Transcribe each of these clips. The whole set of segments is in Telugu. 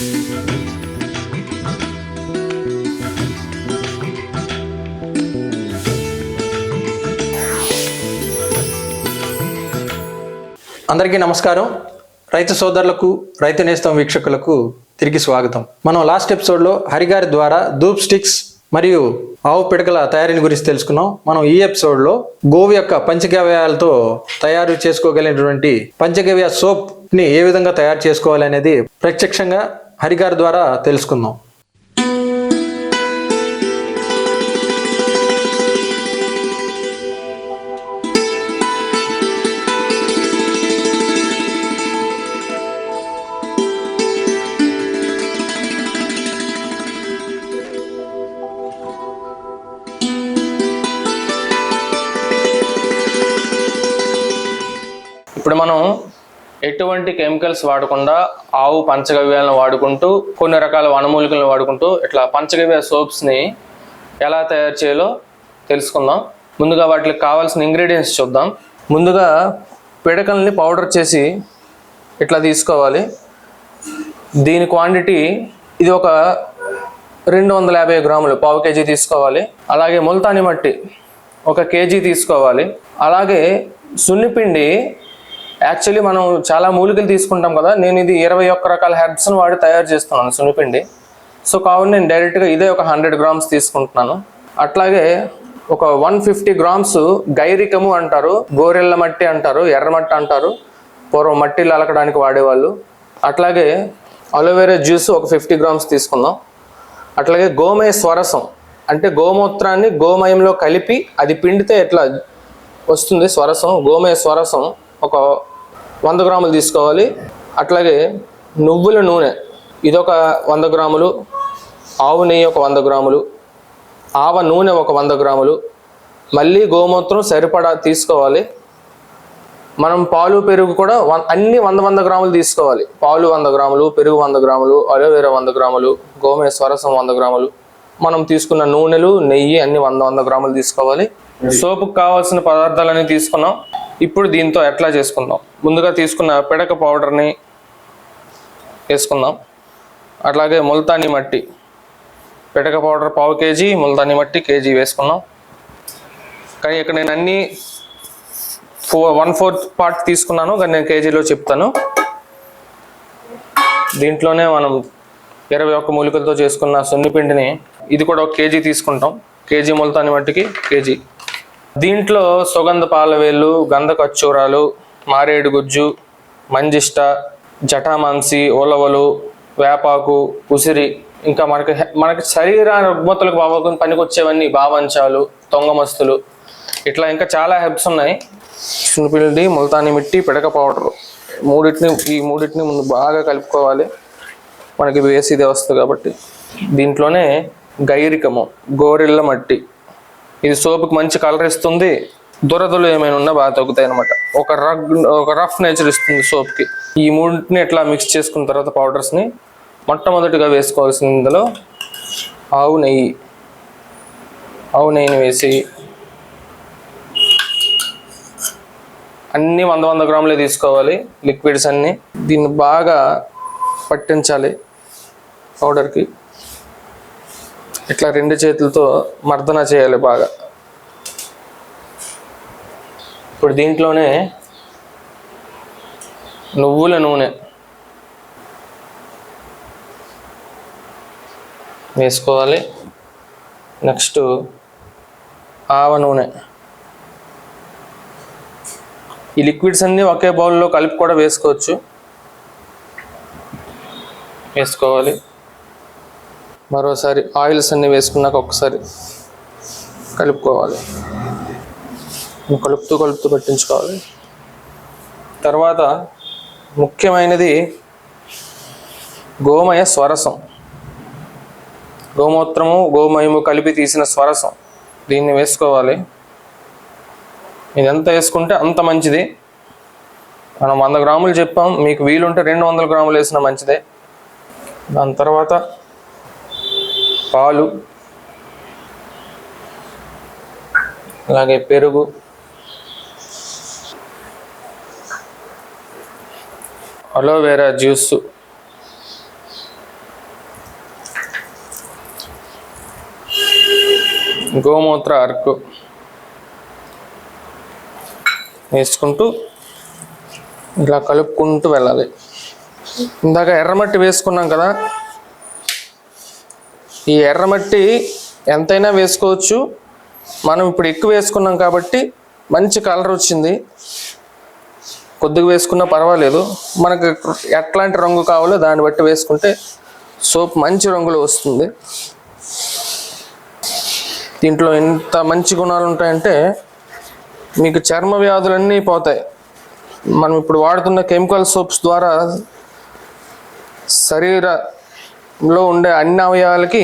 అందరికీ నమస్కారం. రైతు సోదరులకు రైతు నేస్తం వీక్షకులకు తిరిగి స్వాగతం. మనం లాస్ట్ ఎపిసోడ్లో హరిగారి ద్వారా ధూప్ స్టిక్స్ మరియు ఆవు పిడకల తయారీని గురించి తెలుసుకున్నాం. మనం ఈ ఎపిసోడ్లో గోవు యొక్క పంచగవ్యాలతో తయారు చేసుకోగలిగినటువంటి పంచగవ్య సోప్ని ఏ విధంగా తయారు చేసుకోవాలి అనేది ప్రత్యక్షంగా హరిగారి ద్వారా తెలుసుకుందాం. ఎటువంటి కెమికల్స్ వాడకుండా ఆవు పంచగవ్యాలను వాడుకుంటూ కొన్ని రకాల వనమూలికలను వాడుకుంటూ ఇట్లా పంచగవ్య సోప్స్ని ఎలా తయారు చేయాలో తెలుసుకుందాం. ముందుగా వాటికి కావాల్సిన ఇంగ్రీడియంట్స్ చూద్దాం. ముందుగా పిడకల్ని పౌడర్ చేసి ఇట్లా తీసుకోవాలి. దీని క్వాంటిటీ ఇది ఒక రెండు వందల యాభై గ్రాములు పావు కేజీ తీసుకోవాలి. అలాగే ముల్తాని మట్టి ఒక కేజీ తీసుకోవాలి. అలాగే సున్నిపిండి యాక్చువల్లీ మనం చాలా మూలికలు తీసుకుంటాం కదా. నేను ఇది ఇరవై ఒక్క రకాల హెర్బ్స్ని వాడి తయారు చేస్తున్నాను సున్నిపిండి సో కావున నేను డైరెక్ట్గా ఇదే ఒక హండ్రెడ్ గ్రామ్స్ తీసుకుంటున్నాను. అట్లాగే ఒక వన్ ఫిఫ్టీ గ్రామ్స్ గైరికము అంటారు గోరెళ్ళ మట్టి అంటారు ఎర్రమట్టి అంటారు పూర్వం మట్టిలు అలకడానికి వాడేవాళ్ళు. అట్లాగే అలోవెరా జ్యూస్ ఒక ఫిఫ్టీ గ్రామ్స్ తీసుకుందాం. అట్లాగే గోమయ స్వరసం అంటే గోమూత్రాన్ని గోమయంలో కలిపి అది పిండితే ఎట్లా వస్తుంది స్వరసం? గోమయ స్వరసం ఒక వంద గ్రాములు తీసుకోవాలి. అట్లాగే నువ్వుల నూనె ఇదొక వంద గ్రాములు ఆవు నెయ్యి ఒక వంద గ్రాములు ఆవ నూనె ఒక వంద గ్రాములు మళ్ళీ గోమూత్రం సరిపడా తీసుకోవాలి. మనం పాలు పెరుగు కూడా అన్ని వంద వంద గ్రాములు తీసుకోవాలి. పాలు వంద గ్రాములు పెరుగు వంద గ్రాములు అలోవేరా వంద గ్రాములు గోమయ స్వరసం వంద గ్రాములు. మనం తీసుకున్న నూనెలు నెయ్యి అన్ని వంద వంద గ్రాములు తీసుకోవాలి. సోపుకు కావాల్సిన పదార్థాలన్నీ తీసుకున్నాం. ఇప్పుడు దీంతో ఎట్లా చేసుకుందాం? ముందుగా తీసుకున్న పిడక పౌడర్ని వేసుకుందాం. అట్లాగే ముల్తాని మట్టి పిడక పౌడర్ పావు కేజీ ముల్తాని మట్టి కేజీ వేసుకున్నాం కానీ ఇక్కడ నేను అన్నీ ఫోర్ వన్ ఫోర్త్ పార్ట్ తీసుకున్నాను కానీ నేను కేజీలో చెప్తాను. దీంట్లోనే మనం ఇరవై ఒక్క మూలికలతో చేసుకున్న సున్నిపిండిని ఇది కూడా ఒక కేజీ తీసుకుంటాం. కేజీ ముల్తాని మట్టికి కేజీ. దీంట్లో సుగంధ పాలవేలు గంధకచ్చూరాలు మారేడు గుజ్జు మంజిష్ట జటామాంసి ఉలవలు వేపాకు ఉసిరి ఇంకా మనకి మనకి శరీర రుగ్మతలకు బాగా పనికొచ్చేవన్నీ భావంచాలు తొంగమస్తులు. ఇట్లా ఇంకా చాలా హెబ్స్ ఉన్నాయి. సున్నిపిండి ముల్తాని మిట్టి పిడక పౌడర్. మూడింటిని ఈ మూడింటిని ముందు బాగా కలుపుకోవాలి. మనకి వేసి ఇదే వస్తుంది కాబట్టి. దీంట్లోనే గైరికము గోరిళ్ళ మట్టి. ఇది సోపుకి మంచి కలర్ ఇస్తుంది. దురదలు ఏమైనా ఉన్నా బాగా తగ్గుతాయి అనమాట ఒక రగ్ ఒక రఫ్ నేచర్ ఇస్తుంది సోప్కి. ఈ మూడింటిని ఇట్లా మిక్స్ చేసుకున్న తర్వాత పౌడర్స్ని మొట్టమొదటిగా వేసుకోవాల్సింది ఇందులో ఆవు నెయ్యి. ఆవు నెయ్యిని వేసి అన్నీ వంద వంద గ్రాములే తీసుకోవాలి. లిక్విడ్స్ అన్నీ. దీన్ని బాగా పట్టించాలి పౌడర్కి. ఇట్లా రెండు చేతులతో మర్దన చేయాలి బాగా. ఇప్పుడు దీంట్లోనే నువ్వుల నూనె వేసుకోవాలి. నెక్స్ట్ ఆవ నూనె. ఈ లిక్విడ్స్ అన్నీ ఒకే బౌల్లో కలిపి కూడా వేసుకోవచ్చు. వేసుకోవాలి. మరోసారి ఆయిల్స్ అన్నీ వేసుకున్నాక ఒకసారి కలుపుకోవాలి. కలుపుతూ కలుపుతూ పట్టించుకోవాలి. తర్వాత ముఖ్యమైనది గోమయ స్వరసం. గోమూత్రము గోమయము కలిపి తీసిన స్వరసం. దీన్ని వేసుకోవాలి. ఇది ఎంత వేసుకుంటే అంత మంచిది. మనం వంద గ్రాములు చెప్పాం మీకు వీలుంటే రెండు వందల గ్రాములు వేసిన మంచిదే. దాని తర్వాత పాలు అలాగే పెరుగు అలోవెరా జ్యూస్ గోమూత్ర అర్కు వేసుకుంటూ ఇలా కలుపుకుంటూ వెళ్ళాలి. ఇందాక ఎర్రమట్టి వేసుకున్నాం కదా ఈ ఎర్రమట్టి ఎంతైనా వేసుకోవచ్చు. మనం ఇప్పుడు ఎక్కువ వేసుకున్నాం కాబట్టి మంచి కలర్ వచ్చింది. కొద్దిగా వేసుకున్నా పర్వాలేదు. మనకు ఎట్లాంటి రంగు కావాలో దాన్ని బట్టి వేసుకుంటే సోప్ మంచి రంగులో వస్తుంది. దీంట్లో ఎంత మంచి గుణాలు ఉంటాయంటే మీకు చర్మ వ్యాధులన్నీ పోతాయి. మనం ఇప్పుడు వాడుతున్న కెమికల్ సోప్స్ ద్వారా శరీర లో ఉండే అన్ని అవయవాలకి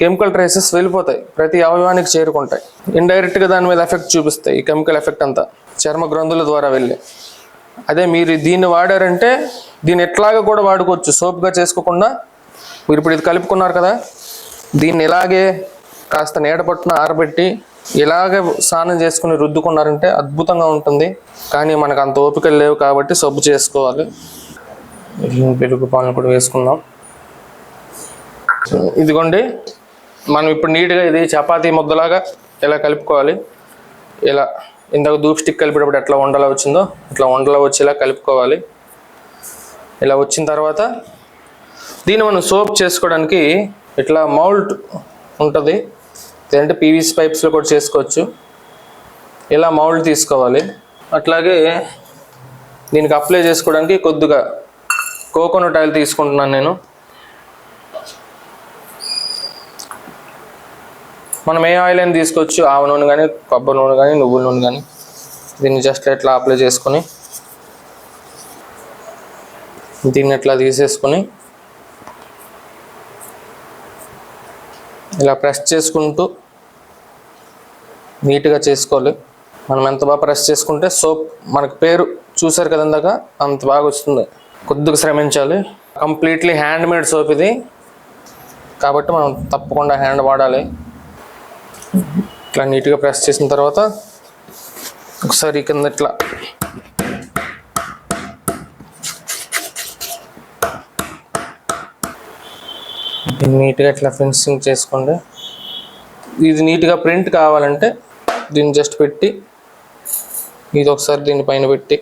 కెమికల్ ట్రేసెస్ వెళ్ళిపోతాయి. ప్రతి అవయవానికి చేరుకుంటాయి. ఇండైరెక్ట్గా దాని మీద ఎఫెక్ట్ చూపిస్తాయి ఈ కెమికల్ ఎఫెక్ట్ అంతా. చర్మ గ్రంథుల ద్వారా వెళ్ళి. అదే మీరు దీన్ని వాడారంటే దీన్ని ఎట్లాగా కూడా వాడుకోవచ్చు. సోప్గా చేసుకోకుండా. మీరు ఇప్పుడు ఇది కలుపుకున్నారు కదా దీన్ని ఇలాగే కాస్త నీడపట్టున ఆరబెట్టి ఇలాగే స్నానం చేసుకుని రుద్దుకున్నారంటే అద్భుతంగా ఉంటుంది. కానీ మనకు అంత ఓపికలు లేవు కాబట్టి సబ్బు చేసుకోవాలి. పెరుగు పాలను కూడా వేసుకుందాం. ఇదిగోండి మనం ఇప్పుడు నీట్గా ఇది చపాతీ ముద్దలాగా ఇలా కలుపుకోవాలి? ఇలా ఇందాక దూప్ స్టిక్ కలిపేటప్పుడు ఎట్లా ఉండలా వచ్చిందో ఇట్లా ఉండలా వచ్చేలా కలుపుకోవాలి. ఇలా వచ్చిన తర్వాత దీన్ని మనం సోప్ చేసుకోవడానికి ఇట్లా మౌల్ట్ ఉంటుంది. లేదంటే పీవీసీ పైప్స్లో కూడా చేసుకోవచ్చు. ఇలా మౌల్డ్ తీసుకోవాలి. అట్లాగే దీనికి అప్లై చేసుకోవడానికి కొద్దిగా కోకోనట్ ఆయిల్ తీసుకుంటున్నాను నేను. మనం ఏ ఆయిల్ అయినా తీసుకోవచ్చు ఆవ నూనె కానీ కొబ్బరి నూనె కానీ నువ్వుల నూనె కానీ దీన్ని జస్ట్ ఇట్లా అప్లై చేసుకొని దీన్ని ఇట్లా తీసేసుకొని ఇలా ప్రెస్ చేసుకుంటూ నీట్గా చేసుకోవాలి. మనం ఎంత బాగా ప్రెస్ చేసుకుంటే సోప్ మనకు పేరు చూసారు కదా ఇందాక అంత బాగా వస్తుంది. కొద్దిగా శ్రమించాలి. కంప్లీట్లీ హ్యాండ్ మేడ్ సోప్ ఇది. కాబట్టి మనం తప్పకుండా హ్యాండ్ వాడాలి. ఇట్లా నీట్గా ప్రెస్ చేసిన తర్వాత ఒకసారి కింద ఇట్లా నీట్గా ఇట్లా ఫినిషింగ్ చేసుకోండి. ఇది నీట్గా ప్రింట్ కావాలంటే దీన్ని జస్ట్ పెట్టి ఇది ఒకసారి దీని పైన పెట్టి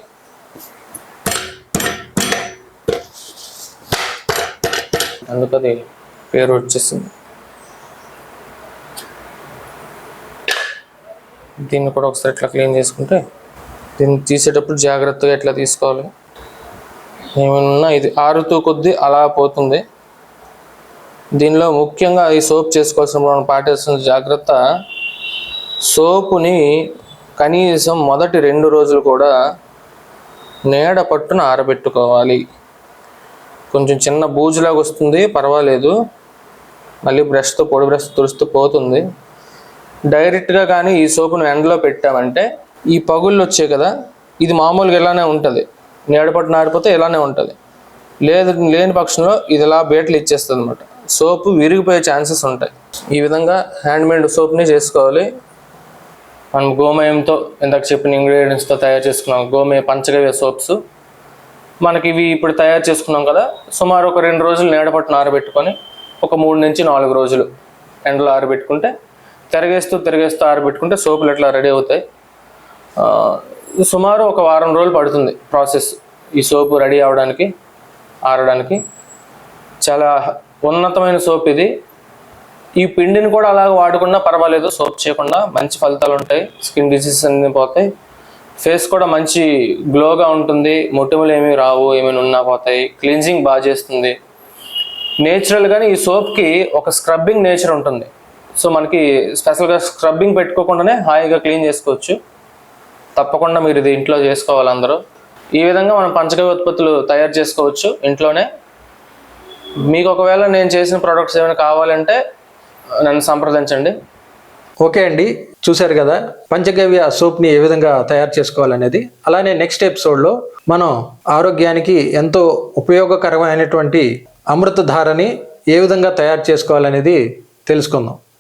అందుకది పేరు వచ్చేసింది. దీన్ని కూడా ఒకసారి ఇట్లా క్లీన్ చేసుకుంటే దీన్ని తీసేటప్పుడు జాగ్రత్తగా ఎట్లా తీసుకోవాలి? ఏమన్నా ఇది ఆరుతూ కొద్దీ అలా పోతుంది. దీనిలో ముఖ్యంగా ఈ సోప్ చేసుకోవాల్సిన మనం పాటిస్తున్న జాగ్రత్త సోపుని కనీసం మొదటి రెండు రోజులు కూడా నీడ పట్టున ఆరబెట్టుకోవాలి. కొంచెం చిన్న బూజులాగా వస్తుంది పర్వాలేదు. మళ్ళీ బ్రష్తో పొడి బ్రష్ తుడుస్తూ పోతుంది. డైరెక్ట్గా కానీ ఈ సోపును ఎండలో పెట్టామంటే ఈ పగుళ్ళు వచ్చాయి కదా ఇది మామూలుగా ఇలానే ఉంటుంది. నేడపట్టు నాడిపోతే ఇలానే ఉంటుంది. లేదు లేని పక్షంలో ఇది ఇలా బేటలు ఇచ్చేస్తుంది అనమాట సోపు విరిగిపోయే ఛాన్సెస్ ఉంటాయి. ఈ విధంగా హ్యాండ్మేడ్ సోప్ని చేసుకోవాలి. మనం గోమయంతో ఇందాక చెప్పిన ఇంగ్రీడియంట్స్తో తయారు చేసుకున్నాం. గోమయ పంచగవ్య సోప్స్. మనకి ఇవి ఇప్పుడు తయారు చేసుకున్నాం కదా సుమారు ఒక రెండు రోజులు నీడపట్టున ఆరబెట్టుకొని ఒక మూడు నుంచి నాలుగు రోజులు ఎండలో ఆరబెట్టుకుంటే తిరగేస్తూ తిరగేస్తూ ఆరబెట్టుకుంటే సోపులు ఎట్లా రెడీ అవుతాయి? సుమారు ఒక వారం రోజులు పడుతుంది ప్రాసెస్ ఈ సోపు రెడీ అవడానికి ఆరడానికి. చాలా ఉన్నతమైన సోప్ ఇది. ఈ పిండిని కూడా అలాగ వాడుకున్నా పర్వాలేదు సోప్ చేయకుండా మంచి ఫలితాలు ఉంటాయి స్కిన్ డిసీజెస్ అన్ని పోతాయి. ఫేస్ కూడా మంచి గ్లోగా ఉంటుంది మొటిమలు ఏమీ రావు ఏమైనా ఉన్నా పోతాయి క్లీన్జింగ్ బాగా చేస్తుంది. నేచురల్గానే ఈ సోప్కి ఒక స్క్రబ్బింగ్ నేచర్ ఉంటుంది. సో మనకి స్పెషల్గా స్క్రబ్బింగ్ పెట్టుకోకుండానే హాయిగా క్లీన్ చేసుకోవచ్చు. తప్పకుండా మీరు ఇది ఇంట్లో చేసుకోవాలి అందరూ. ఈ విధంగా మనం పంచగవ్య ఉత్పత్తులు తయారు చేసుకోవచ్చు ఇంట్లోనే. మీకు ఒకవేళ నేను చేసిన ప్రోడక్ట్స్ ఏమైనా కావాలంటే నన్ను సంప్రదించండి. ఓకే అండి చూశారు కదా పంచగవ్య సోప్ని ఏ విధంగా తయారు చేసుకోవాలనేది. అలానే నెక్స్ట్ ఎపిసోడ్లో మనం ఆరోగ్యానికి ఎంతో ఉపయోగకరమైనటువంటి అమృతధారని ఏ విధంగా తయారు చేసుకోవాలనేది తెలుసుకుందాం.